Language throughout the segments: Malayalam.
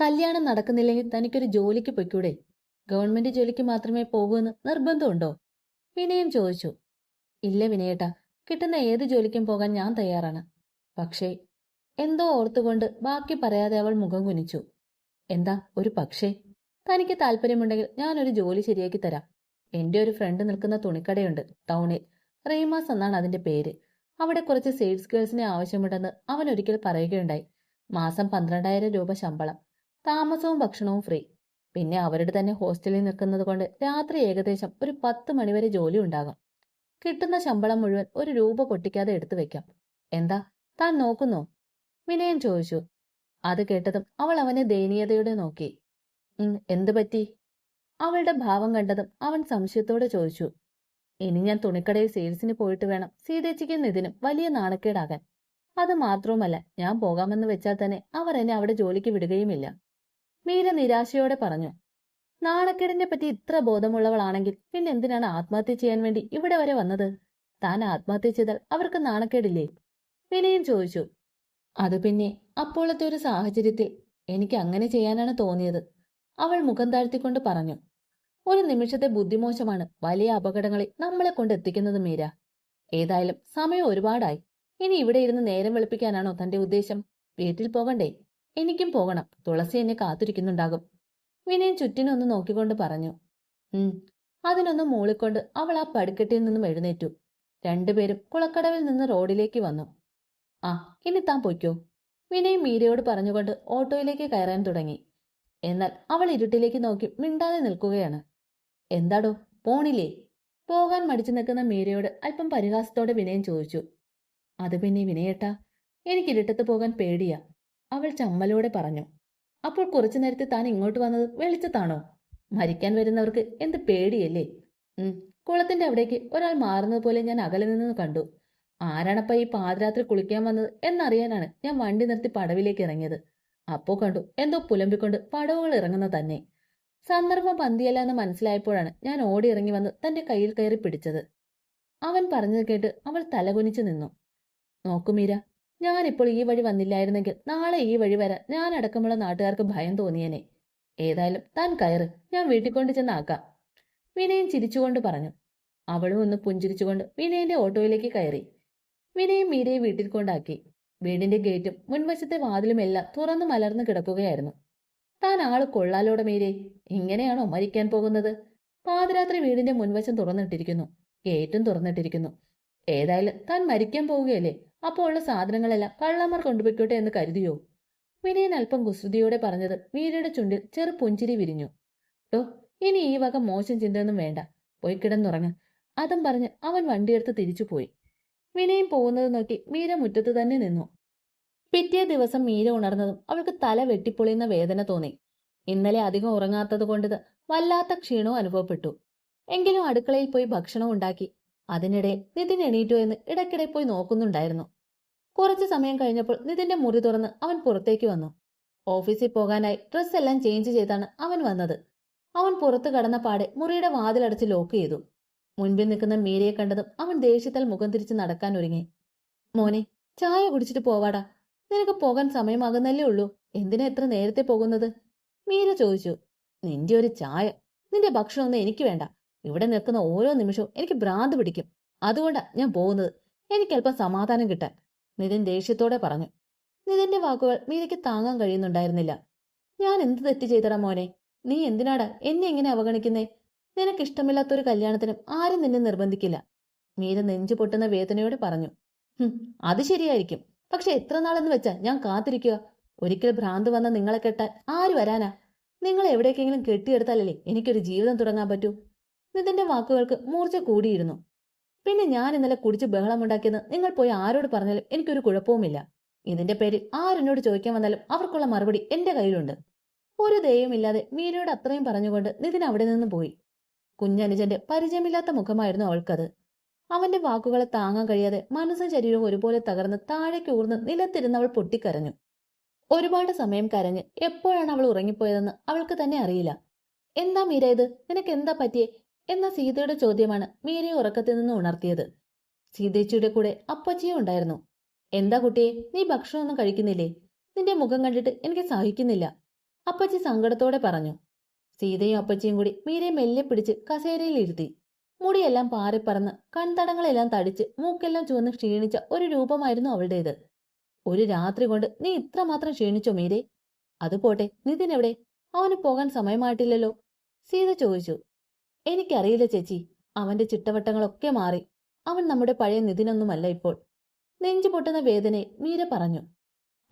കല്യാണം നടക്കുന്നില്ലെങ്കിൽ തനിക്കൊരു ജോലിക്ക് പൊയ്ക്കൂടെ? ഗവൺമെന്റ് ജോലിക്ക് മാത്രമേ പോകൂന്ന് നിർബന്ധമുണ്ടോ? വിനയം ചോദിച്ചു. ഇല്ല വിനയേട്ടാ കിട്ടുന്ന ഏത് ജോലിക്കും പോകാൻ ഞാൻ തയ്യാറാണ്. പക്ഷേ എന്തോ ഓർത്തുകൊണ്ട് ബാക്കി പറയാതെ അവൾ മുഖം കുനിച്ചു. എന്താ ഒരു പക്ഷേ? തനിക്ക് താല്പര്യമുണ്ടെങ്കിൽ ഞാനൊരു ജോലി ശരിയാക്കി തരാം. എന്റെ ഒരു ഫ്രണ്ട് നിൽക്കുന്ന തുണിക്കടയുണ്ട് ടൗണിൽ. റീമാസ് എന്നാണ് അതിന്റെ പേര്. അവിടെ കുറച്ച് സെയിൽസ് ഗേൾസിനെ ആവശ്യമുണ്ടെന്ന് അവൻ ഒരിക്കൽ പറയുകയുണ്ടായി. മാസം പന്ത്രണ്ടായിരം രൂപ ശമ്പളം. താമസവും ഭക്ഷണവും ഫ്രീ പിന്നെ അവരുടെ തന്നെ ഹോസ്റ്റലിൽ നിൽക്കുന്നത് കൊണ്ട് രാത്രി ഏകദേശം ഒരു പത്ത് മണിവരെ ജോലി ഉണ്ടാകും. കിട്ടുന്ന ശമ്പളം മുഴുവൻ ഒരു രൂപ പൊട്ടിക്കാതെ എടുത്തു വെക്കാം. എന്താ? താൻ നോക്കുന്നോ? വിനയൻ ചോദിച്ചു. അത് കേട്ടതും അവൾ അവനെ ദയനീയതയോടെ നോക്കി. എന്തു പറ്റി? അവളുടെ ഭാവം കണ്ടതും അവൻ സംശയത്തോടെ ചോദിച്ചു. ഇനി ഞാൻ തുണിക്കടയിൽ സെയിൽസിന് പോയിട്ട് വേണം സീതേച്ചിക്കും നിതിനും വലിയ നാണക്കേടാകാൻ. അത് മാത്രവുമല്ല ഞാൻ പോകാമെന്ന് വെച്ചാൽ തന്നെ അവർ എന്നെ അവിടെ ജോലിക്ക് വിടുകയുമില്ല. മീര നിരാശയോടെ പറഞ്ഞു നാണക്കേടിനെ പറ്റി ഇത്ര ബോധമുള്ളവളാണെങ്കിൽ പിന്നെ എന്തിനാണ് ആത്മഹത്യ ചെയ്യാൻ വേണ്ടി ഇവിടെ വരെ വന്നത്? താൻ ആത്മഹത്യ ചെയ്താൽ അവർക്ക് നാണക്കേടില്ലേ? വിനയും ചോദിച്ചു അത് പിന്നെ അപ്പോഴത്തെ ഒരു സാഹചര്യത്തിൽ എനിക്ക് അങ്ങനെ ചെയ്യാനാണ് തോന്നിയത്. അവൾ മുഖം താഴ്ത്തിക്കൊണ്ട് പറഞ്ഞു ഒരു നിമിഷത്തെ ബുദ്ധിമോശമാണ് വലിയ അപകടങ്ങളെ നമ്മളെ കൊണ്ട് എത്തിക്കുന്നത് മീര. ഏതായാലും സമയം ഒരുപാടായി. ഇനി ഇവിടെ ഇരുന്ന് നേരം വെളുപ്പിക്കാനാണോ തന്റെ ഉദ്ദേശം? വീട്ടിൽ പോകണ്ടേ? എനിക്കും പോകണം. തുളസി എന്നെ കാത്തിരിക്കുന്നുണ്ടാകും. വിനയൻ ചുറ്റിനൊന്ന് നോക്കിക്കൊണ്ട് പറഞ്ഞു. ഉം അതിനൊന്ന് മൂളിക്കൊണ്ട് അവൾ ആ പടിക്കെട്ടിൽ നിന്നും എഴുന്നേറ്റു. രണ്ടുപേരും കുളക്കടവിൽ നിന്ന് റോഡിലേക്ക് വന്നു. ആ ഇനി താൻ പൊയ്ക്കോ. വിനയ് മീരയോട് പറഞ്ഞുകൊണ്ട് ഓട്ടോയിലേക്ക് കയറാൻ തുടങ്ങി. എന്നാൽ അവൾ ഇരുട്ടിലേക്ക് നോക്കി മിണ്ടാതെ നിൽക്കുകയാണ്. എന്താടോ പോണില്ലേ? പോകാൻ മടിച്ചു നിൽക്കുന്ന മീരയോട് അല്പം പരിഹാസത്തോടെ വിനയൻ ചോദിച്ചു. അത് പിന്നെ വിനയേട്ടാ? എനിക്ക് ഇരുട്ടത്ത് പോകാൻ പേടിയാ. അവൾ ചമ്മലോടെ പറഞ്ഞു. അപ്പോൾ കുറച്ചു നേരത്തെ താൻ ഇങ്ങോട്ട് വന്നത് വെളിച്ചത്താണോ? മരിക്കാൻ വരുന്നവർക്ക് എന്ത് പേടിയല്ലേ? ഉം കുളത്തിന്റെ അവിടേക്ക് ഒരാൾ മാറുന്നത് പോലെ ഞാൻ അകലെ നിന്ന് കണ്ടു. ആരാണപ്പ ഈ പാതിരാത്രി കുളിക്കാൻ വന്നത് എന്നറിയാനാണ് ഞാൻ വണ്ടി നിർത്തി പടവിലേക്ക് ഇറങ്ങിയത്. അപ്പോ കണ്ടു എന്തോ പുലമ്പിക്കൊണ്ട് പടവുകൾ ഇറങ്ങുന്ന തന്നെ. സന്ദർഭം പന്തിയല്ല എന്ന് മനസ്സിലായപ്പോഴാണ് ഞാൻ ഓടി ഇറങ്ങി വന്ന് തന്റെ കയ്യിൽ കയറി പിടിച്ചത്. അവൻ പറഞ്ഞത് കേട്ട് അവൾ തലകുനിച്ചു നിന്നു. നോക്കു മീര ഞാനിപ്പോൾ ഈ വഴി വന്നില്ലായിരുന്നെങ്കിൽ നാളെ ഈ വഴി വരാൻ ഞാൻ അടക്കമുള്ള നാട്ടുകാർക്ക് ഭയം തോന്നിയനെ. ഏതായാലും താൻ കയറ് ഞാൻ വീട്ടിൽ കൊണ്ട് ചെന്നാക്കാം. വിനയൻ ചിരിച്ചുകൊണ്ട് പറഞ്ഞു. അവളും ഒന്ന് പുഞ്ചിരിച്ചുകൊണ്ട് വിനയന്റെ ഓട്ടോയിലേക്ക് കയറി. വിനയും മീരയെ വീട്ടിൽ കൊണ്ടാക്കി. വീടിന്റെ ഗേറ്റും മുൻവശത്തെ വാതിലും എല്ലാം തുറന്നു മലർന്നു കിടക്കുകയായിരുന്നു. താൻ ആൾ കൊള്ളാലോടെ മീരെ ഇങ്ങനെയാണോ മരിക്കാൻ പോകുന്നത്? പാതിരാത്രി വീടിന്റെ മുൻവശം തുറന്നിട്ടിരിക്കുന്നു. ഗേറ്റും തുറന്നിട്ടിരിക്കുന്നു. ഏതായാലും താൻ മരിക്കാൻ പോവുകയല്ലേ? അപ്പോൾ ഉള്ള സാധനങ്ങളെല്ലാം കള്ളന്മാർ കൊണ്ടുപോയിക്കോട്ടെ എന്ന് കരുതിയോ? വിനയൻ അല്പം കുസൃതിയോടെ പറഞ്ഞത് മീരയുടെ ചുണ്ടിൽ ചെറു പുഞ്ചിരി വിരിഞ്ഞു. ടോ ഇനി ഈ വക മോശം ചിന്തയൊന്നും വേണ്ട. പോയി കിടന്നുറങ്ങ. അതും പറഞ്ഞ് അവൻ വണ്ടിയെടുത്ത് തിരിച്ചുപോയി. വിനയൻ പോകുന്നത് നോക്കി മീര മുറ്റത്ത് തന്നെ നിന്നു. പിറ്റേ ദിവസം മീര ഉണർന്നതും അവൾക്ക് തല വെട്ടിപ്പൊളിയുന്ന വേദന തോന്നി. ഇന്നലെ അധികം ഉറങ്ങാത്തത് കൊണ്ടത് വല്ലാത്ത ക്ഷീണവും അനുഭവപ്പെട്ടു. എങ്കിലും അടുക്കളയിൽ പോയി ഭക്ഷണം ഉണ്ടാക്കി അതിനിടയിൽ നിതിൻ എണീറ്റോ എന്ന് ഇടയ്ക്കിടെ പോയി നോക്കുന്നുണ്ടായിരുന്നു. കുറച്ചു സമയം കഴിഞ്ഞപ്പോൾ നിതിന്റെ മുറി തുറന്ന് അവൻ പുറത്തേക്ക് വന്നു. ഓഫീസിൽ പോകാനായി ഡ്രസ് എല്ലാം ചേഞ്ച് ചെയ്താണ് അവൻ വന്നത്. അവൻ പുറത്തു കടന്ന പാടെ മുറിയുടെ വാതിലടച്ച് ലോക്ക് ചെയ്തു. മുൻപിൽ നിൽക്കുന്ന മീരയെ കണ്ടതും അവൻ ദേഷ്യത്താൽ മുഖം തിരിച്ച് നടക്കാൻ ഒരുങ്ങി. മോനെ ചായ കുടിച്ചിട്ട് പോവാടാ. നിനക്ക് പോകാൻ സമയമാകുന്നല്ലേ ഉള്ളൂ. എന്തിനാ എത്ര നേരത്തെ പോകുന്നത്? മീര ചോദിച്ചു. നിന്റെ ഒരു ചായ. നിന്റെ ഭക്ഷണമൊന്നും എനിക്ക് വേണ്ട. ഇവിടെ നിൽക്കുന്ന ഓരോ നിമിഷവും എനിക്ക് ഭ്രാന്ത് പിടിക്കും. അതുകൊണ്ടാ ഞാൻ പോകുന്നത്. എനിക്ക് അല്പം സമാധാനം കിട്ടാൻ. നിതിൻ ദേഷ്യത്തോടെ പറഞ്ഞു. നിതിന്റെ വാക്കുകൾ മീരയ്ക്ക് താങ്ങാൻ കഴിയുന്നുണ്ടായിരുന്നില്ല. ഞാൻ എന്ത് തെറ്റ് ചെയ്തടാ മോനെ? നീ എന്തിനാടാ എന്നെ എങ്ങനെ അവഗണിക്കുന്നേ? നിനക്ക് ഇഷ്ടമില്ലാത്തൊരു കല്യാണത്തിനും ആരും നിന്നെ നിർബന്ധിക്കില്ല. മീര നെഞ്ചു പൊട്ടുന്ന വേദനയോടെ പറഞ്ഞു. അത് ശരിയായിരിക്കും. പക്ഷെ എത്ര നാളെന്ന് വെച്ചാ ഞാൻ കാത്തിരിക്കുക. ഒരിക്കൽ ഭ്രാന്ത് വന്ന നിങ്ങളെ കെട്ടാൻ ആര് വരാനാ? നിങ്ങൾ എവിടേക്കെങ്കിലും കെട്ടിയെടുത്താലല്ലേ എനിക്കൊരു ജീവിതം തുടങ്ങാൻ പറ്റൂ? നിതിന്റെ വാക്കുകൾക്ക് മൂർച്ച കൂടിയിരുന്നു. പിന്നെ ഞാൻ ഇന്നലെ കുടിച്ച് ബഹളമുണ്ടാക്കിയെന്ന് നിങ്ങൾ പോയി ആരോട് പറഞ്ഞാലും എനിക്കൊരു കുഴപ്പവുമില്ല. ഇതിന്റെ പേരിൽ ആരെന്നോട് ചോദിക്കാൻ വന്നാലും അവർക്കുള്ള മറുപടി എന്റെ കയ്യിലുണ്ട്. ഒരു ദയവുമില്ലാതെ മീരയോട് അത്രയും പറഞ്ഞുകൊണ്ട് നിതിൻ അവിടെ നിന്ന് പോയി. കുഞ്ഞനുജന്റെ പരിചയമില്ലാത്ത മുഖമായിരുന്നു അവൾക്കത്. അവന്റെ വാക്കുകളെ താങ്ങാൻ കഴിയാതെ മനസ്സും ശരീരവും ഒരുപോലെ തകർന്ന് താഴേക്ക് ഊർന്ന് നിലത്തിരുന്ന് അവൾ പൊട്ടിക്കരഞ്ഞു. ഒരുപാട് സമയം കരഞ്ഞ് എപ്പോഴാണ് അവൾ ഉറങ്ങിപ്പോയതെന്ന് അവൾക്ക് തന്നെ അറിയില്ല. എന്താ മീര ഇത്? നിനക്ക് എന്താ പറ്റിയേ? എന്ന സീതയുടെ ചോദ്യമാണ് മീരയെ ഉറക്കത്തിൽ നിന്ന് ഉണർത്തിയത്. സീതേച്ചിയുടെ കൂടെ അപ്പച്ചിയും ഉണ്ടായിരുന്നു. എന്താ കുട്ടിയെ നീ ഭക്ഷണമൊന്നും കഴിക്കുന്നില്ലേ? നിന്റെ മുഖം കണ്ടിട്ട് എനിക്ക് സഹിക്കുന്നില്ല. അപ്പച്ചി സങ്കടത്തോടെ പറഞ്ഞു. സീതയും അപ്പച്ചിയും കൂടി മീരയെ മെല്ലെ പിടിച്ച് കസേരയിൽ ഇരുത്തി. മുടിയെല്ലാം പാറിപ്പറന്ന് കൺതടങ്ങളെല്ലാം തടിച്ച് മൂക്കെല്ലാം ചുവന്ന് ക്ഷീണിച്ച ഒരു രൂപമായിരുന്നു അവളുടേത്. ഒരു രാത്രി കൊണ്ട് നീ ഇത്രമാത്രം ക്ഷീണിച്ചോ മീരെ? അത് പോട്ടെ നിതിൻ എവിടെ? അവന് പോകാൻ സമയമായിട്ടില്ലല്ലോ. സീത ചോദിച്ചു. എനിക്കറിയില്ല ചേച്ചി. അവന്റെ ചിട്ടവട്ടങ്ങളൊക്കെ മാറി. അവൻ നമ്മുടെ പഴയ നിതിനൊന്നുമല്ല ഇപ്പോൾ. നെഞ്ചു പൊട്ടുന്ന വേദനയെ മീര പറഞ്ഞു.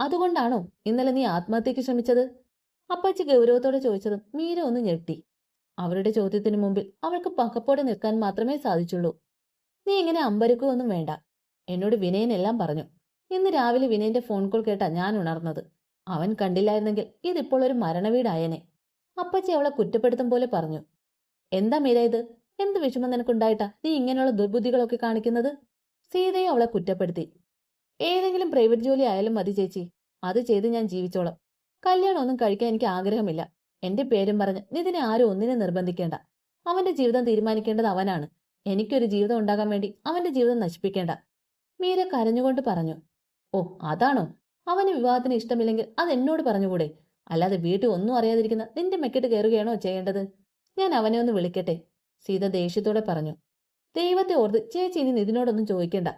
അതുകൊണ്ടാണോ ഇന്നലെ നീ ആത്മഹത്യക്ക് ശ്രമിച്ചത്? അപ്പച്ചി ഗൗരവത്തോടെ ചോദിച്ചതും മീര ഒന്ന് ഞെട്ടി. അവരുടെ ചോദ്യത്തിനു മുമ്പിൽ അവൾക്ക് പക്കപ്പോടെ നിൽക്കാൻ മാത്രമേ സാധിച്ചുള്ളൂ. നീ ഇങ്ങനെ അമ്പരക്കുകയൊന്നും വേണ്ട. എന്നോട് വിനയൻ എല്ലാം പറഞ്ഞു. ഇന്ന് രാവിലെ വിനയന്റെ ഫോൺ കോൾ കേട്ടാ ഞാൻ ഉണർന്നത്. അവൻ കണ്ടില്ലായിരുന്നെങ്കിൽ ഇതിപ്പോൾ ഒരു മരണവീടായനെ. അപ്പച്ചി അവളെ കുറ്റപ്പെടുത്തും പോലെ പറഞ്ഞു. എന്താ മീര ഇത്? എന്ത് വിഷമം നിനക്കുണ്ടായിട്ടാ നീ ഇങ്ങനെയുള്ള ദുർബുദ്ധികളൊക്കെ കാണിക്കുന്നത്? സീതയെ അവളെ കുറ്റപ്പെടുത്തി. ഏതെങ്കിലും പ്രൈവറ്റ് ജോലി ആയാലും മതി ചേച്ചി. അത് ചെയ്ത് ഞാൻ ജീവിച്ചോളാം. കല്യാണം ഒന്നും കഴിക്കാൻ എനിക്ക് ആഗ്രഹമില്ല. എന്റെ പേരും പറഞ്ഞ് നിതിനെ ആരും ഒന്നിനെ നിർബന്ധിക്കേണ്ട. അവന്റെ ജീവിതം തീരുമാനിക്കേണ്ടത് അവനാണ്. എനിക്കൊരു ജീവിതം ഉണ്ടാകാൻ വേണ്ടി അവന്റെ ജീവിതം നശിപ്പിക്കേണ്ട. മീര കരഞ്ഞുകൊണ്ട് പറഞ്ഞു. ഓ അതാണോ? അവന് വിവാഹത്തിന് ഇഷ്ടമില്ലെങ്കിൽ അത് എന്നോട് പറഞ്ഞുകൂടെ? അല്ലാതെ വീട്ടിൽ ഒന്നും അറിയാതിരിക്കുന്ന നിന്റെ മെക്കെട്ട് കയറുകയാണോ ചെയ്യേണ്ടത്? ഞാൻ അവനെ ഒന്ന് വിളിക്കട്ടെ? സീത ദേഷ്യത്തോടെ പറഞ്ഞു. ദൈവത്തെ ഓർത്ത് ചേച്ചി ഇനി നിതിനോടൊന്നും ചോദിക്കണ്ട.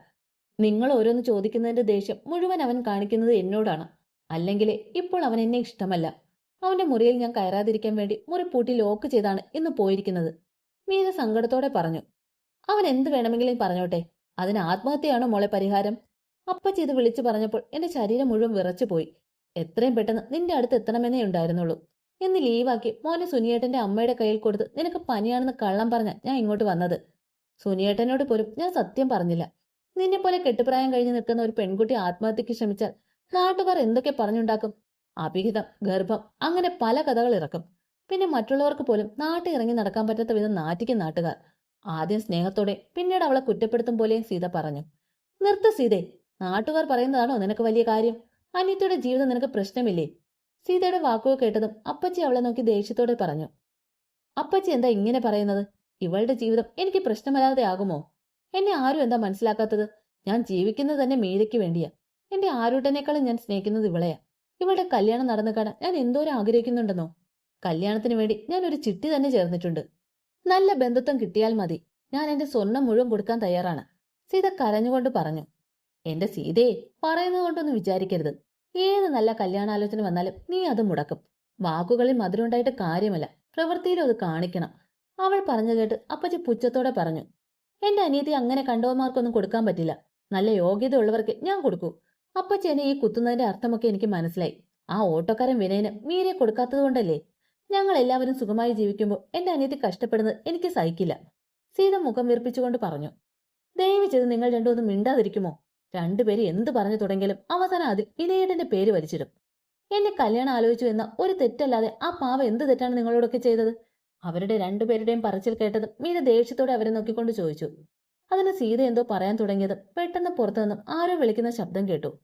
നിങ്ങൾ ഓരോന്ന് ചോദിക്കുന്നതിന്റെ ദേഷ്യം മുഴുവൻ അവൻ കാണിക്കുന്നത് എന്നോടാണ്. അല്ലെങ്കിൽ ഇപ്പോൾ അവൻ എന്നെ ഇഷ്ടമല്ല. അവന്റെ മുറിയിൽ ഞാൻ കയറാതിരിക്കാൻ വേണ്ടി മുറി പൂട്ടി ലോക്ക് ചെയ്താണ് ഇന്ന് പോയിരിക്കുന്നത്. മീര സങ്കടത്തോടെ പറഞ്ഞു. അവൻ എന്ത് വേണമെങ്കിലും പറഞ്ഞോട്ടെ? അതിന് ആത്മഹത്യയാണോ മോളെ പരിഹാരം? അപ്പച്ചി ഇത് വിളിച്ചു പറഞ്ഞപ്പോൾ എന്റെ ശരീരം മുഴുവൻ വിറച്ചുപോയി. എത്രയും പെട്ടെന്ന് നിന്റെ അടുത്ത് എത്തണമെന്നേ ഉണ്ടായിരുന്നുള്ളൂ. എന്ന് ലീവാക്കി മോനെ സുനിയേട്ടന്റെ അമ്മയുടെ കയ്യിൽ കൊടുത്ത് നിനക്ക് പനിയാണെന്ന് കള്ളം പറഞ്ഞ ഞാൻ ഇങ്ങോട്ട് വന്നത്. സുനിയേട്ടനോട് പോലും ഞാൻ സത്യം പറഞ്ഞില്ല. നിന്നെ പോലെ കെട്ടുപ്രായം കഴിഞ്ഞ് നിൽക്കുന്ന ഒരു പെൺകുട്ടി ആത്മഹത്യക്ക് ശ്രമിച്ചാൽ നാട്ടുകാർ എന്തൊക്കെ പറഞ്ഞുണ്ടാക്കും? അഭിഹിതം ഗർഭം അങ്ങനെ പല കഥകൾ ഇറക്കും. പിന്നെ മറ്റുള്ളവർക്ക് പോലും നാട്ടിൽ ഇറങ്ങി നടക്കാൻ പറ്റാത്ത വിധം നാട്ടിക്ക് നാട്ടുകാർ. ആദ്യം സ്നേഹത്തോടെ പിന്നീട് അവളെ കുറ്റപ്പെടുത്തും പോലെയും സീത പറഞ്ഞു. നിർത്ത സീതേ നാട്ടുകാർ പറയുന്നതാണോ നിനക്ക് വലിയ കാര്യം? അനിയത്തിയുടെ ജീവിതം നിനക്ക് പ്രശ്നമില്ലേ? സീതയുടെ വാക്കുകൾ കേട്ടതും അപ്പച്ചി അവളെ നോക്കി ദേഷ്യത്തോടെ പറഞ്ഞു. അപ്പച്ചി എന്താ ഇങ്ങനെ പറയുന്നത്? ഇവളുടെ ജീവിതം എനിക്ക് പ്രശ്നമല്ലാതെ ആകുമോ? എന്നെ ആരും എന്താ മനസ്സിലാക്കാത്തത്? ഞാൻ ജീവിക്കുന്നത് തന്നെ മീരയ്ക്ക് വേണ്ടിയാ. എന്റെ ആരൂട്ടനേക്കാളും ഞാൻ സ്നേഹിക്കുന്നത് ഇവളെയാ. ഇവളുടെ കല്യാണം നടന്നു കാണാൻ ഞാൻ എന്തോരം ആഗ്രഹിക്കുന്നുണ്ടെന്നോ? കല്യാണത്തിന് വേണ്ടി ഞാൻ ഒരു ചിട്ടി തന്നെ ചേർന്നിട്ടുണ്ട്. നല്ല ബന്ധുത്വം കിട്ടിയാൽ മതി. ഞാൻ എന്റെ സ്വർണം മുഴുവൻ കൊടുക്കാൻ തയ്യാറാണ്. സീത കരഞ്ഞുകൊണ്ട് പറഞ്ഞു. എന്റെ സീതയെ പറയുന്നത് കൊണ്ടൊന്നും വിചാരിക്കരുത്. ഏത് നല്ല കല്യാണാലോചന വന്നാലും നീ അത് മുടക്കും. വാക്കുകളിൽ മധുരമുണ്ടായിട്ട് കാര്യമല്ല. പ്രവൃത്തിയിലും അത് കാണിക്കണം. അവൾ പറഞ്ഞു കേട്ട് അപ്പച്ചി പുച്ഛത്തോടെ പറഞ്ഞു എന്റെ അനിയത്തി അങ്ങനെ കണ്ടവന്മാർക്കൊന്നും കൊടുക്കാൻ പറ്റില്ല. നല്ല യോഗ്യത ഉള്ളവർക്ക് ഞാൻ കൊടുക്കൂ. അപ്പച്ചി എന്നെ ഈ കുത്തുന്നതിന്റെ അർത്ഥമൊക്കെ എനിക്ക് മനസ്സിലായി. ആ ഓട്ടോക്കാരൻ വിനയന് മീരെ കൊടുക്കാത്തത് കൊണ്ടല്ലേ? ഞങ്ങൾ എല്ലാവരും സുഖമായി ജീവിക്കുമ്പോൾ എന്റെ അനിയത്തി കഷ്ടപ്പെടുന്നത് എനിക്ക് സഹിക്കില്ല. സീത മുഖം വീർപ്പിച്ചുകൊണ്ട് പറഞ്ഞു ദയവ് ചെയ്ത് നിങ്ങൾ രണ്ടുമൊന്നും മിണ്ടാതിരിക്കുമോ? രണ്ടുപേരും എന്ത് പറഞ്ഞു തുടങ്ങിയാലും അവസാനം അതിൽ വിനയേട്ടന്റെ പേര് വലിച്ചിടും. എന്നെ കല്യാണം ആലോചിച്ചു എന്ന ഒരു തെറ്റല്ലാതെ ആ പാവ എന്ത് തെറ്റാണ് നിങ്ങളോടൊക്കെ ചെയ്തത്? അവരുടെ രണ്ടുപേരുടെയും പറച്ചിൽ കേട്ടത് മീന ദേഷ്യത്തോടെ അവരെ നോക്കിക്കൊണ്ട് ചോദിച്ചു. അതിന് സീത എന്തോ പറയാൻ തുടങ്ങിയത് പെട്ടെന്ന് പുറത്തുനിന്നും ആരോ വിളിക്കുന്ന ശബ്ദം കേട്ടു.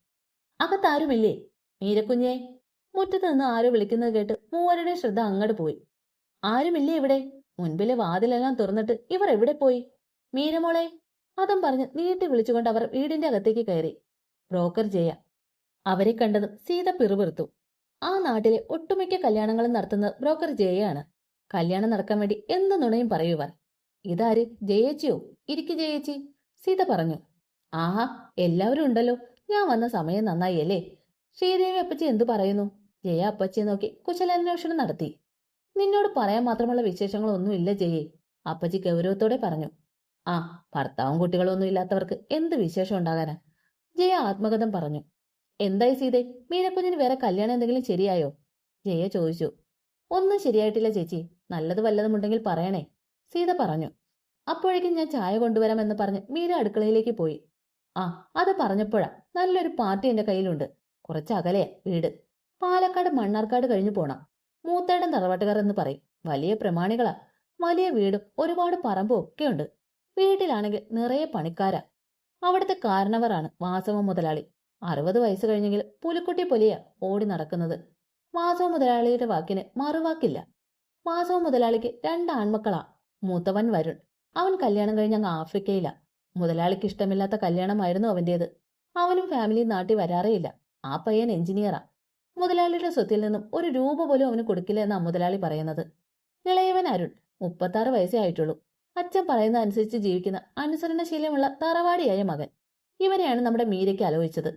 അകത്താരുമില്ലേ? മീരക്കുഞ്ഞെ? മുറ്റത്ത് നിന്ന് ആരോ വിളിക്കുന്നത് കേട്ട് മൂവരുടെ ശ്രദ്ധ അങ്ങോട്ട് പോയി. ആരുമില്ലേ ഇവിടെ? മുൻപിലെ വാതിലെല്ലാം തുറന്നിട്ട് ഇവർ എവിടെ പോയി? മീരമോളെ അതും പറഞ്ഞ് നീട്ടി വിളിച്ചുകൊണ്ട് അവർ വീടിന്റെ അകത്തേക്ക് കയറി. ബ്രോക്കർ ജയ അവരെ കണ്ടതും സീത പിറുപിറുത്തു. ആ നാട്ടിലെ ഒട്ടുമിക്ക കല്യാണങ്ങളും നടത്തുന്നത് ബ്രോക്കർ ജയയാണ്. കല്യാണം നടക്കാൻ വേണ്ടി എന്ത് നുണയും പറയുവർ ഇതാര്? ജയേച്ചിയോ? ഇരിക്കു ജയേച്ചി. സീത പറഞ്ഞു. ആഹാ എല്ലാവരും ഉണ്ടല്ലോ. ഞാൻ വന്ന സമയം നന്നായി അല്ലേ ശ്രീദേവി അപ്പച്ചി എന്തു പറയുന്നു? ജയ അപ്പച്ചിയെ നോക്കി കുശലാന്വേഷണം നടത്തി. നിന്നോട് പറയാൻ മാത്രമുള്ള വിശേഷങ്ങളൊന്നുമില്ല ജയെ. അപ്പച്ചി ഗൗരവത്തോടെ പറഞ്ഞു. ആ ഭർത്താവും കുട്ടികളും ഒന്നും ഇല്ലാത്തവർക്ക് എന്ത് വിശേഷം ഉണ്ടാകാനാ? ജയ ആത്മകഥം പറഞ്ഞു. എന്തായി സീതെ മീനക്കുഞ്ഞിന് വേറെ കല്യാണം എന്തെങ്കിലും ശരിയായോ? ജയ ചോദിച്ചു. ഒന്നും ശരിയായിട്ടില്ല ചേച്ചി. നല്ലത് വല്ലതുമുണ്ടെങ്കിൽ പറയണേ. സീത പറഞ്ഞു. അപ്പോഴേക്കും ഞാൻ ചായ കൊണ്ടുവരാമെന്ന് പറഞ്ഞ് മീര അടുക്കളയിലേക്ക് പോയി. ആ അത് പറഞ്ഞപ്പോഴാ നല്ലൊരു പാർട്ടി എന്റെ കയ്യിലുണ്ട്. കുറച്ച് അകലെയാ വീട്. പാലക്കാട് മണ്ണാർക്കാട് കഴിഞ്ഞു പോണം. മൂത്തേടൻ തറവാട്ടുകാർ എന്ന് പറയും. വലിയ പ്രമാണികളാ. വലിയ വീടും ഒരുപാട് പറമ്പും ഒക്കെ ഉണ്ട്. വീട്ടിലാണെങ്കിൽ നിറയെ പണിക്കാരാ. അവിടുത്തെ കാരണവറാണ് വാസവ മുതലാളി. അറുപത് വയസ്സ് കഴിഞ്ഞെങ്കിൽ പുലിക്കുട്ടി പൊലിയ ഓടി നടക്കുന്നത്. വാസവ മുതലാളിയുടെ വാക്കിന് മറുവാക്കില്ല. വാസവ മുതലാളിക്ക് രണ്ട് ആൺമക്കളാ. മൂത്തവൻ വരുൺ. അവൻ കല്യാണം കഴിഞ്ഞ അങ്ങ് ആഫ്രിക്കയിലാ. മുതലാളിക്ക് ഇഷ്ടമില്ലാത്ത കല്യാണമായിരുന്നു അവന്റേത്. അവനും ഫാമിലി നാട്ടിൽ വരാറേയില്ല. ആ പയ്യൻ എഞ്ചിനീയറാ. മുതലാളിയുടെ സ്വത്തിൽ നിന്നും ഒരു രൂപ പോലും അവന് കൊടുക്കില്ല എന്നാ മുതലാളി പറയുന്നത്. ഇളയവൻ അരുൺ. മുപ്പത്താറ് വയസ്സേ ആയിട്ടുള്ളൂ. അച്ഛൻ പറയുന്ന അനുസരിച്ച് ജീവിക്കുന്ന അനുസരണശീലമുള്ള തറവാടിയായ മകൻ. ഇവരെയാണ് നമ്മുടെ മീരയ്ക്ക് ആലോചിച്ചത്.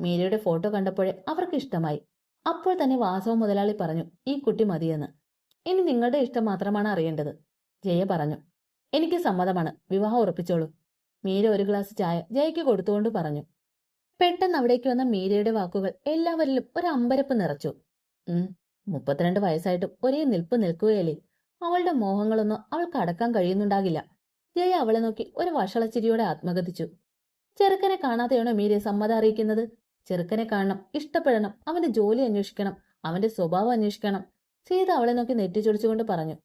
മീരയുടെ ഫോട്ടോ കണ്ടപ്പോഴേ അവർക്ക് ഇഷ്ടമായി. അപ്പോൾ തന്നെ വാസവ മുതലാളി പറഞ്ഞു ഈ കുട്ടി മതിയെന്ന്. ഇനി നിങ്ങളുടെ ഇഷ്ടം മാത്രമാണ് അറിയേണ്ടത്. ജയ പറഞ്ഞു എനിക്ക് സമ്മതമാണ്. വിവാഹം ഉറപ്പിച്ചോളൂ. മീര ഒരു ഗ്ലാസ് ചായ ജയയ്ക്ക് കൊടുത്തുകൊണ്ട് പറഞ്ഞു. പെട്ടെന്ന് അവിടേക്ക് വന്ന മീരയുടെ വാക്കുകൾ എല്ലാവരിലും ഒരു അമ്പരപ്പ് നിറച്ചു. ഉം മുപ്പത്തിരണ്ട് വയസ്സായിട്ടും ഒരേ നിൽപ്പ് നിൽക്കുകയല്ലേ? അവളുടെ മോഹങ്ങളൊന്നും അവൾക്ക് അടക്കാൻ കഴിയുന്നുണ്ടാകില്ല. ജയ അവളെ നോക്കി ഒരു വഷളച്ചിരിയോടെ ആത്മഗതിച്ചു. ചെറുക്കനെ കാണാതെയാണോ മീരയെ സമ്മതം അറിയിക്കുന്നത്? ചെറുക്കനെ കാണണം ഇഷ്ടപ്പെടണം അവന്റെ ജോലി അന്വേഷിക്കണം അവന്റെ സ്വഭാവം അന്വേഷിക്കണം. സീത അവളെ നോക്കി നെറ്റിച്ചൊടിച്ചുകൊണ്ട് പറഞ്ഞു.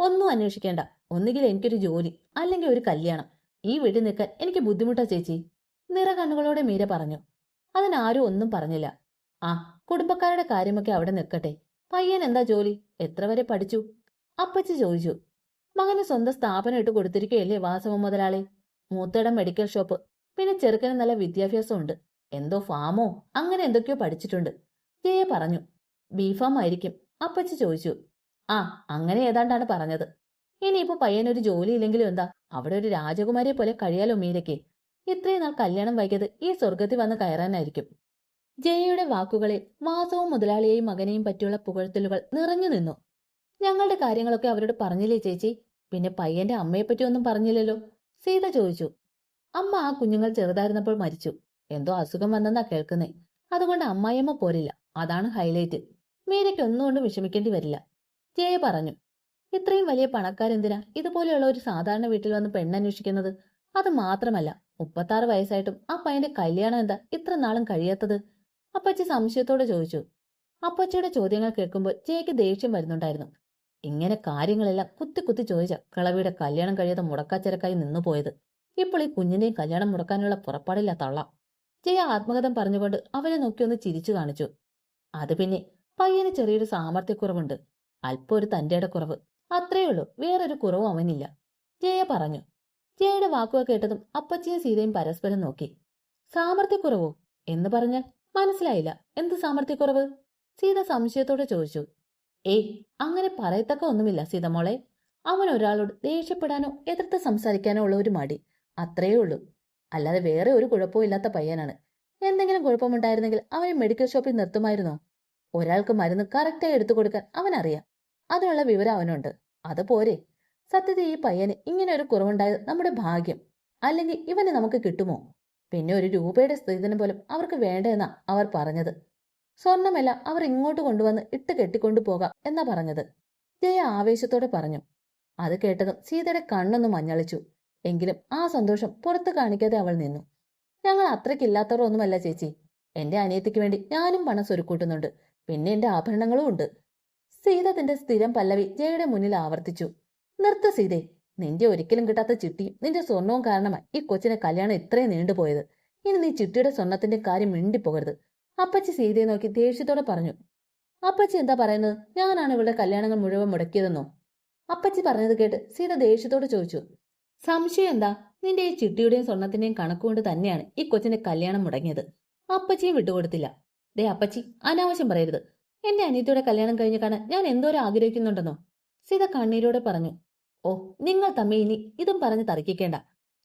ഒന്നും അന്വേഷിക്കേണ്ട. ഒന്നുകിൽ എനിക്കൊരു ജോലി അല്ലെങ്കിൽ ഒരു കല്യാണം. ഈ വീട്ടിൽ നിൽക്കാൻ എനിക്ക് ബുദ്ധിമുട്ടാ ചേച്ചി. നിറ കണ്ണുകളോടെ മീര പറഞ്ഞു. അതിനാരും ഒന്നും പറഞ്ഞില്ല. ആ കുടുംബക്കാരുടെ കാര്യമൊക്കെ അവിടെ നിൽക്കട്ടെ. പയ്യൻ എന്താ ജോലി? എത്ര വരെ പഠിച്ചു? അപ്പച്ചി ചോദിച്ചു മകന് സ്വന്തം സ്ഥാപനം ഇട്ട് കൊടുത്തിരിക്കുകയല്ലേ വാസവ മുതലാളി? മൂത്തടം മെഡിക്കൽ ഷോപ്പ് പിന്നെ ചെറുക്കന് നല്ല വിദ്യാഭ്യാസം ഉണ്ട് എന്തോ ഫാമോ അങ്ങനെ എന്തൊക്കെയോ പഠിച്ചിട്ടുണ്ട്. ജയ പറഞ്ഞു ബീഫാം ആയിരിക്കും. അപ്പച്ചി ചോദിച്ചു ആ അങ്ങനെ ഏതാണ്ടാണ് പറഞ്ഞത്? ഇനിയിപ്പോ പയ്യനൊരു ജോലി ഇല്ലെങ്കിലും എന്താ? അവിടെ ഒരു രാജകുമാരിയെ പോലെ കഴിയാലോ മീരയ്ക്ക്? ഇത്രയും നാൾ കല്യാണം വൈകിയത് ഈ സ്വർഗത്തിൽ വന്ന് കയറാനായിരിക്കും. ജയയുടെ വാക്കുകളിൽ വാസവും മുതലാളിയെയും മകനെയും പറ്റിയുള്ള പുകഴ്ത്തലുകൾ നിറഞ്ഞു നിന്നു. ഞങ്ങളുടെ കാര്യങ്ങളൊക്കെ അവരോട് പറഞ്ഞില്ലേ ചേച്ചി? പിന്നെ പയ്യന്റെ അമ്മയെ പറ്റി ഒന്നും പറഞ്ഞില്ലല്ലോ? സീത ചോദിച്ചു. അമ്മ ആ കുഞ്ഞുങ്ങൾ ചെറുതായിരുന്നപ്പോൾ മരിച്ചു. എന്തോ അസുഖം വന്നെന്നാ കേൾക്കുന്നേ. അതുകൊണ്ട് അമ്മായിയമ്മ പോരില്ല അതാണ് ഹൈലൈറ്റ്. മീരയ്ക്ക് ഒന്നുകൊണ്ടും വിഷമിക്കേണ്ടി വരില്ല. ജയ പറഞ്ഞു. ഇത്രയും വലിയ പണക്കാരെന്തിനാ? ഇതുപോലെയുള്ള ഒരു സാധാരണ വീട്ടിൽ വന്ന് പെണ്ണന്വേഷിക്കുന്നത്? അത് മാത്രമല്ല മുപ്പത്താറ് വയസ്സായിട്ടും ആ പയ്യന്റെ കല്യാണം എന്താ ഇത്ര നാളും കഴിയാത്തത്? അപ്പച്ചി സംശയത്തോടെ ചോദിച്ചു. അപ്പച്ചിയുടെ ചോദ്യങ്ങൾ കേൾക്കുമ്പോൾ ജയക്ക് ദേഷ്യം വരുന്നുണ്ടായിരുന്നു. ഇങ്ങനെ കാര്യങ്ങളെല്ലാം കുത്തി കുത്തി ചോദിച്ച കളവിയുടെ കല്യാണം കഴിയാതെ മുടക്കാച്ചിരക്കായി നിന്നുപോയത് ഇപ്പോൾ ഈ കുഞ്ഞിന്റെയും കല്യാണം മുടക്കാനുള്ള പുറപ്പാടില്ല തള്ള. ജയ ആത്മകഥം പറഞ്ഞുകൊണ്ട് അവനെ നോക്കി ഒന്ന് ചിരിച്ചു കാണിച്ചു. അത് പിന്നെ പയ്യന് ചെറിയൊരു സാമർത്ഥ്യക്കുറവുണ്ട് അല്പം ഒരു തന്റെയുടെ കുറവ്. അത്രയേ ഉള്ളൂ. വേറൊരു കുറവും അവനില്ല. ജയ പറഞ്ഞു. ജയയുടെ വാക്കുകൾ കേട്ടതും അപ്പച്ചിയും സീതയും പരസ്പരം നോക്കി. സാമർത്ഥ്യക്കുറവോ എന്ന് പറഞ്ഞാൽ മനസ്സിലായില്ല. എന്ത് സാമർത്ഥ്യക്കുറവ് സീത സംശയത്തോടെ ചോദിച്ചു. ഏയ് അങ്ങനെ പറയത്തക്ക ഒന്നുമില്ല സീതമോളെ. അവൻ ഒരാളോട് ദേഷ്യപ്പെടാനോ എതിർത്ത് സംസാരിക്കാനോ ഉള്ള ഒരു മടി. അത്രയേ ഉള്ളൂ. അല്ലാതെ വേറെ ഒരു കുഴപ്പവും ഇല്ലാത്ത പയ്യനാണ്. എന്തെങ്കിലും കുഴപ്പമുണ്ടായിരുന്നെങ്കിൽ അവനെ മെഡിക്കൽ ഷോപ്പിൽ നിർത്തുമായിരുന്നോ? ഒരാൾക്ക് മരുന്ന് കറക്റ്റായി എടുത്തു കൊടുക്കാൻ അവനറിയാം. അതിനുള്ള വിവരം അവനുണ്ട്. അത് പോരെ. സത്യത്തിൽ ഈ പയ്യന് ഇങ്ങനെ ഒരു കുറവുണ്ടായത് നമ്മുടെ ഭാഗ്യം. അല്ലെങ്കിൽ ഇവനെ നമുക്ക് കിട്ടുമോ? പിന്നെ ഒരു രൂപയുടെ സ്ത്രീധനം പോലും അവർക്ക് വേണ്ടെന്നാ അവർ പറഞ്ഞത്. സ്വർണമെല്ലാം അവർ ഇങ്ങോട്ട് കൊണ്ടുവന്ന് ഇട്ട് കെട്ടിക്കൊണ്ടു പോകാം എന്നാ പറഞ്ഞത്. ജയ ആവേശത്തോടെ പറഞ്ഞു. അത് കേട്ടതും സീതയുടെ കണ്ണൊന്ന് മഞ്ഞളിച്ചു. എങ്കിലും ആ സന്തോഷം പുറത്തു കാണിക്കാതെ അവൾ നിന്നു. ഞങ്ങൾ അത്രയ്ക്കില്ലാത്തവർ ഒന്നുമല്ല ചേച്ചി. എന്റെ അനിയത്തിക്ക് വേണ്ടി ഞാനും പണം സ്വരുക്കൂട്ടുന്നുണ്ട്. പിന്നെ എന്റെ ആഭരണങ്ങളും ഉണ്ട്. സീത തന്റെ സ്ഥിരം പല്ലവി ജയയുടെ മുന്നിൽ ആവർത്തിച്ചു. നിർത്ത സീതേ. നിന്റെ ഒരിക്കലും കിട്ടാത്ത ചിട്ടിയും നിന്റെ സ്വർണവും കാരണമായി ഈ കൊച്ചിനെ കല്യാണം ഇത്രയും നീണ്ടുപോയത്. ഇനി നീ ചിട്ടിയുടെ സ്വർണത്തിന്റെ കാര്യം മിണ്ടിപ്പോകരുത്. അപ്പച്ചി സീതയെ നോക്കി ദേഷ്യത്തോടെ പറഞ്ഞു അപ്പച്ചി എന്താ പറയുന്നത്? ഞാനാണ് ഇവളുടെ കല്യാണങ്ങൾ മുഴുവൻ മുടക്കിയതെന്നോ? അപ്പച്ചി പറഞ്ഞത് കേട്ട് സീത ദേഷ്യത്തോടെ ചോദിച്ചു സംശയം എന്താ? നിന്റെ ഈ ചിട്ടിയുടെയും സ്വർണത്തിന്റെയും കണക്കുകൊണ്ട് തന്നെയാണ് ഈ കൊച്ചിന്റെ കല്യാണം മുടങ്ങിയത്. അപ്പച്ചിയും വിട്ടുകൊടുത്തില്ല. ദേ അപ്പച്ചി അനാവശ്യം പറയരുത്. എന്റെ അനിയത്തിയുടെ കല്യാണം കഴിഞ്ഞ് കാണാൻ ഞാൻ എന്തോരം ആഗ്രഹിക്കുന്നുണ്ടെന്നോ? സീത കണ്ണീരോടെ പറഞ്ഞു ഓ നിങ്ങൾ തമ്മിൽ ഇനി ഇതും പറഞ്ഞ് തർക്കിക്കേണ്ട.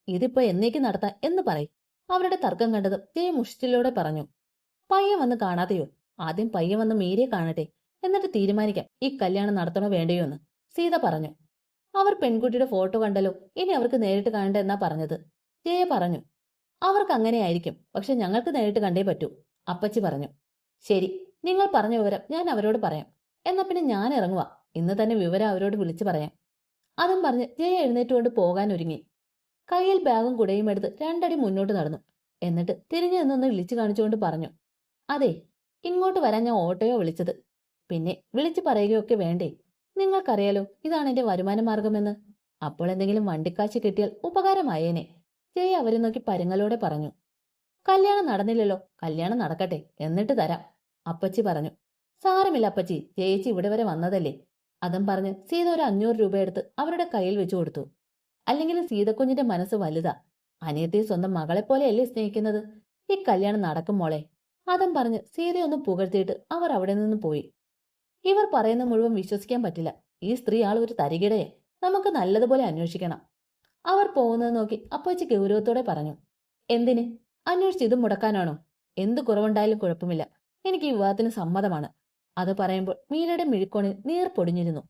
ഇതിപ്പോ എന്നേക്ക് നടത്താം എന്ന് പറയും. അവരുടെ തർക്കം കണ്ടതും ജയ മുഷ്ടിലൂടെ പറഞ്ഞു പയ്യൻ വന്ന് കാണാതെയോ? ആദ്യം പയ്യൻ വന്ന് മീരയെ കാണട്ടെ. എന്നിട്ട് തീരുമാനിക്കാം ഈ കല്യാണം നടത്തണോ വേണ്ടയോ എന്ന്. സീത പറഞ്ഞു. അവർ പെൺകുട്ടിയുടെ ഫോട്ടോ കണ്ടല്ലോ. ഇനി അവർക്ക് നേരിട്ട് കാണണ്ട എന്നാ പറഞ്ഞത്. ജയ പറഞ്ഞു. അവർക്ക് അങ്ങനെയായിരിക്കും പക്ഷെ ഞങ്ങൾക്ക് നേരിട്ട് കണ്ടേ പറ്റൂ. അപ്പച്ചി പറഞ്ഞു. ശരി. നിങ്ങൾ പറഞ്ഞ വിവരം ഞാൻ അവരോട് പറയാം. എന്നാ പിന്നെ ഞാൻ ഇറങ്ങുക ഇന്ന് തന്നെ വിവരം അവരോട് വിളിച്ചു പറയാം. അതും പറഞ്ഞ് ജയ എഴുന്നേറ്റുകൊണ്ട് പോകാൻ ഒരുങ്ങി കയ്യിൽ ബാഗും കുടയും എടുത്ത് രണ്ടടി മുന്നോട്ട് നടന്നു. എന്നിട്ട് തിരിഞ്ഞു നിന്നൊന്ന് വിളിച്ചു കാണിച്ചുകൊണ്ട് പറഞ്ഞു. അതെ ഇങ്ങോട്ട് വരാൻ ഞാൻ ഓട്ടോയോ വിളിച്ചത്. പിന്നെ വിളിച്ചു പറയുകയൊക്കെ വേണ്ടേ? നിങ്ങൾക്കറിയാലോ ഇതാണ് എന്റെ വരുമാന മാർഗമെന്ന് അപ്പോൾ എന്തെങ്കിലും വണ്ടിക്കാശ് കിട്ടിയാൽ ഉപകാരമായേനെ. ജയ അവരെ നോക്കി പരുങ്ങലോടെ പറഞ്ഞു. കല്യാണം നടന്നില്ലല്ലോ കല്യാണം നടക്കട്ടെ എന്നിട്ട് തരാം അപ്പച്ചി പറഞ്ഞു. സാരമില്ല അപ്പച്ചി ചേച്ചി ഇവിടെ വരെ വന്നതല്ലേ. അതും പറഞ്ഞ് സീത ഒരു അഞ്ഞൂറ് രൂപ എടുത്ത് അവരുടെ കയ്യിൽ വെച്ചു കൊടുത്തു. അല്ലെങ്കിൽ സീതക്കുഞ്ഞിന്റെ മനസ്സ് വലുതാ. അനിയത്തെ സ്വന്തം മകളെ പോലെയല്ലേ സ്നേഹിക്കുന്നത്? ഈ കല്യാണം നടക്കും മോളെ. അതം പറഞ്ഞ് സീതയൊന്ന് പുകഴ്ത്തിയിട്ട് അവർ അവിടെ നിന്ന് പോയി. ഇവർ പറയുന്ന മുഴുവൻ വിശ്വസിക്കാൻ പറ്റില്ല. ഈ സ്ത്രീ ആൾ ഒരു തരികിടയെ. നമുക്ക് നല്ലതുപോലെ അന്വേഷിക്കണം. അവർ പോകുന്നത് നോക്കി അപ്പച്ചി ഗൗരവത്തോടെ പറഞ്ഞു. എന്തിന്? അന്വേഷിച്ച് മുടക്കാനാണോ? എന്ത് കുറവുണ്ടായാലും കുഴപ്പമില്ല. എനിക്ക് ഈ വിവാഹത്തിന് സമ്മതമാണ്. അത് പറയുമ്പോൾ മീരയുടെ മിഴിക്കോണിൽ നീർ പൊടിഞ്ഞിരുന്നു.